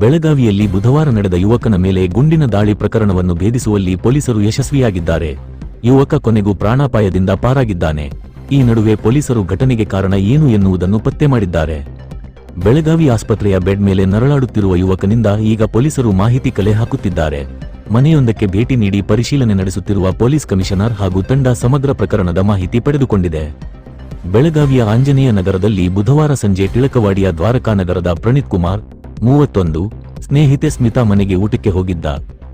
ಬೆಳಗಾವಿಯಲ್ಲಿ ಬುಧವಾರ ನಡೆದ ಯುವಕನ ಮೇಲೆ ಗುಂಡಿನ ದಾಳಿ ಪ್ರಕರಣವನ್ನು ಭೇದಿಸುವಲ್ಲಿ ಪೊಲೀಸರು ಯಶಸ್ವಿಯಾಗಿದ್ದಾರೆ. ಯುವಕ ಕೊನೆಗೂ ಪ್ರಾಣಾಪಾಯದಿಂದ ಪಾರಾಗಿದ್ದಾನೆ. ಈ ನಡುವೆ ಪೊಲೀಸರು ಘಟನೆಗೆ ಕಾರಣ ಏನು ಎನ್ನುವುದನ್ನು ಪತ್ತೆ ಮಾಡಿದ್ದಾರೆ. ಬೆಳಗಾವಿ ಆಸ್ಪತ್ರೆಯ ಬೆಡ್ ಮೇಲೆ ನರಳಾಡುತ್ತಿರುವ ಯುವಕನಿಂದ ಈಗ ಪೊಲೀಸರು ಮಾಹಿತಿ ಕಲೆ ಹಾಕುತ್ತಿದ್ದಾರೆ. ಮನೆಯೊಂದಕ್ಕೆ ಭೇಟಿ ನೀಡಿ ಪರಿಶೀಲನೆ ನಡೆಸುತ್ತಿರುವ ಪೊಲೀಸ್ ಕಮಿಷನರ್ ಹಾಗೂ ತಂಡ ಸಮಗ್ರ ಪ್ರಕರಣದ ಮಾಹಿತಿ ಪಡೆದುಕೊಂಡಿದೆ. ಬೆಳಗಾವಿಯ ಆಂಜನೇಯ ನಗರದಲ್ಲಿ ಬುಧವಾರ ಸಂಜೆ ಟಿಳಕವಾಡಿಯ ದ್ವಾರಕಾ ನಗರದ ಪ್ರಣೀತ್ ಕುಮಾರ್ ಮೂವತ್ತೊಂದು, ಸ್ನೇಹಿತೆ ಸ್ಮಿತಾ ಮನೆಗೆ ಊಟಕ್ಕೆ ಹೋಗಿದ್ದ.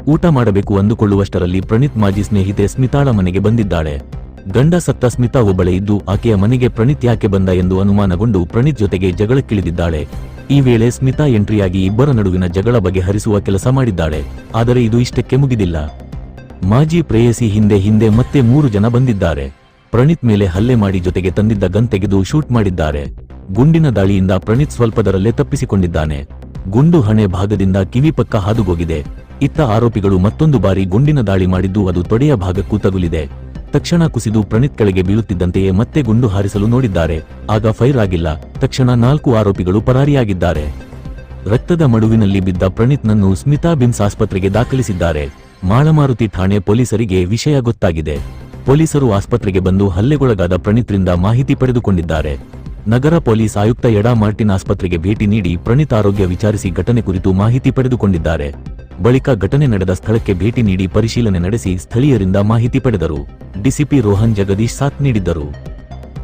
ಊಟ ಮಾಡಬೇಕು ಅಂದುಕೊಳ್ಳುವಷ್ಟರಲ್ಲಿ ಪ್ರಣೀತ್ ಮಾಜಿ ಸ್ನೇಹಿತೆ ಸ್ಮಿತಾಳ ಮನೆಗೆ ಬಂದಿದ್ದಾಳೆ. ಗಂಡ ಸತ್ತ ಸ್ಮಿತಾ ಒಬ್ಬಳೆ ಇದ್ದು ಆಕೆಯ ಮನೆಗೆ ಪ್ರಣೀತ್ ಯಾಕೆ ಬಂದ ಎಂದು ಅನುಮಾನಗೊಂಡು ಪ್ರಣೀತ್ ಜೊತೆಗೆ ಜಗಳಕ್ಕಿಳಿದಿದ್ದಾಳೆ. ಈ ವೇಳೆ ಸ್ಮಿತಾ ಎಂಟ್ರಿಯಾಗಿ ಇಬ್ಬರ ನಡುವಿನ ಜಗಳ ಬಗೆಹರಿಸುವ ಕೆಲಸ ಮಾಡಿದ್ದಾಳೆ. ಆದರೆ ಇದು ಇಷ್ಟಕ್ಕೆ ಮುಗಿದಿಲ್ಲ. ಮಾಜಿ ಪ್ರೇಯಸಿ ಹಿಂದೆ ಹಿಂದೆ ಮತ್ತೆ ಮೂರು ಜನ ಬಂದಿದ್ದಾರೆ. ಪ್ರಣೀತ್ ಮೇಲೆ ಹಲ್ಲೆ ಮಾಡಿ ಜೊತೆಗೆ ತಂದಿದ್ದ ಗನ್ ತೆಗೆದು ಶೂಟ್ ಮಾಡಿದ್ದಾರೆ. ಗುಂಡಿನ ದಾಳಿಯಿಂದ ಪ್ರಣೀತ್ ಸ್ವಲ್ಪದರಲ್ಲೇ ತಪ್ಪಿಸಿಕೊಂಡಿದ್ದಾನೆ. ಗುಂಡು ಹಣೆ ಭಾಗದಿಂದ ಕಿವಿ ಪಕ್ಕ ಹಾದುಗೋಗಿದೆ ಇತ್ತ ಆರೋಪಿಗಳು ಮತ್ತೊಂದು ಬಾರಿ ಗುಂಡಿನ ದಾಳಿ ಮಾಡಿದ್ದು ಅದು ತೊಡೆಯ ಭಾಗಕ್ಕೂ ತಗುಲಿದೆ. ತಕ್ಷಣ ಕುಸಿದು ಪ್ರಣಿತ್ ಕೆಳಗೆ ಬೀಳುತ್ತಿದ್ದಂತೆಯೇ ಮತ್ತೆ ಗುಂಡು ಹಾರಿಸಲು ನೋಡಿದ್ದಾರೆ. ಆಗ ಫೈರ್ ಆಗಿಲ್ಲ. ತಕ್ಷಣ ನಾಲ್ಕು ಆರೋಪಿಗಳು ಪರಾರಿಯಾಗಿದ್ದಾರೆ. ರಕ್ತದ ಮಡುವಿನಲ್ಲಿ ಬಿದ್ದ ಪ್ರಣೀತ್ನನ್ನು ಸ್ಮಿತಾ ಬಿಮ್ಸ್ ಆಸ್ಪತ್ರೆಗೆ ದಾಖಲಿಸಿದ್ದಾರೆ. ಮಾಳಮಾರುತಿ ಠಾಣೆ ಪೊಲೀಸರಿಗೆ ವಿಷಯ ಗೊತ್ತಾಗಿದೆ. ಪೊಲೀಸರು ಆಸ್ಪತ್ರೆಗೆ ಬಂದು ಹಲ್ಲೆಗೊಳಗಾದ ಪ್ರಣಿತ್ರಿಂದ ಮಾಹಿತಿ ಪಡೆದುಕೊಂಡಿದ್ದಾರೆ. ನಗರ ಪೊಲೀಸ್ ಆಯುಕ್ತ ಎಡಾ ಮಾರ್ಟಿನ್ ಆಸ್ಪತ್ರೆಗೆ ಭೇಟಿ ನೀಡಿ ಪ್ರಣೀತ್ ಆರೋಗ್ಯ ವಿಚಾರಿಸಿ ಘಟನೆ ಕುರಿತು ಮಾಹಿತಿ ಪಡೆದುಕೊಂಡಿದ್ದಾರೆ. ಬಳಿಕ ಘಟನೆ ನಡೆದ ಸ್ಥಳಕ್ಕೆ ಭೇಟಿ ನೀಡಿ ಪರಿಶೀಲನೆ ನಡೆಸಿ ಸ್ಥಳೀಯರಿಂದ ಮಾಹಿತಿ ಪಡೆದರು. ಡಿಸಿಪಿ ರೋಹನ್ ಜಗದೀಶ್ ಸಾಥ್ ನೀಡಿದ್ದರು.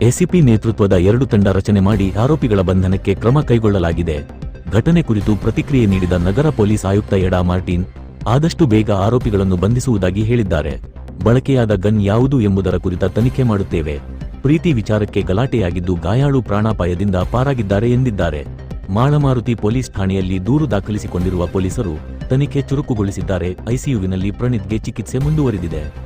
ಎಸಿಪಿ ನೇತೃತ್ವದ ಎರಡು ತಂಡ ರಚನೆ ಮಾಡಿ ಆರೋಪಿಗಳ ಬಂಧನಕ್ಕೆ ಕ್ರಮ ಕೈಗೊಳ್ಳಲಾಗಿದೆ. ಘಟನೆ ಕುರಿತು ಪ್ರತಿಕ್ರಿಯೆ ನೀಡಿದ ನಗರ ಪೊಲೀಸ್ ಆಯುಕ್ತ ಎಡಾ ಮಾರ್ಟಿನ್, ಆದಷ್ಟು ಬೇಗ ಆರೋಪಿಗಳನ್ನು ಬಂಧಿಸುವುದಾಗಿ ಹೇಳಿದ್ದಾರೆ. ಬಳಕೆಯಾದ ಗನ್ ಯಾವುದು ಎಂಬುದರ ಕುರಿತ ತನಿಖೆ ಮಾಡುತ್ತೇವೆ. ಪ್ರೀತಿ ವಿಚಾರಕ್ಕೆ ಗಲಾಟೆಯಾಗಿದ್ದು ಗಾಯಾಳು ಪ್ರಾಣಾಪಾಯದಿಂದ ಪಾರಾಗಿದ್ದಾರೆ ಎಂದಿದ್ದಾರೆ. ಮಾಳಮಾರುತಿ ಪೊಲೀಸ್ ಠಾಣೆಯಲ್ಲಿ ದೂರು ದಾಖಲಿಸಿಕೊಂಡಿರುವ ಪೊಲೀಸರು ತನಿಖೆ ಚುರುಕುಗೊಳಿಸಿದ್ದಾರೆ. ಐಸಿಯುವಿನಲ್ಲಿ ಪ್ರಣೀತ್ಗೆ ಚಿಕಿತ್ಸೆ ಮುಂದುವರಿದಿದೆ.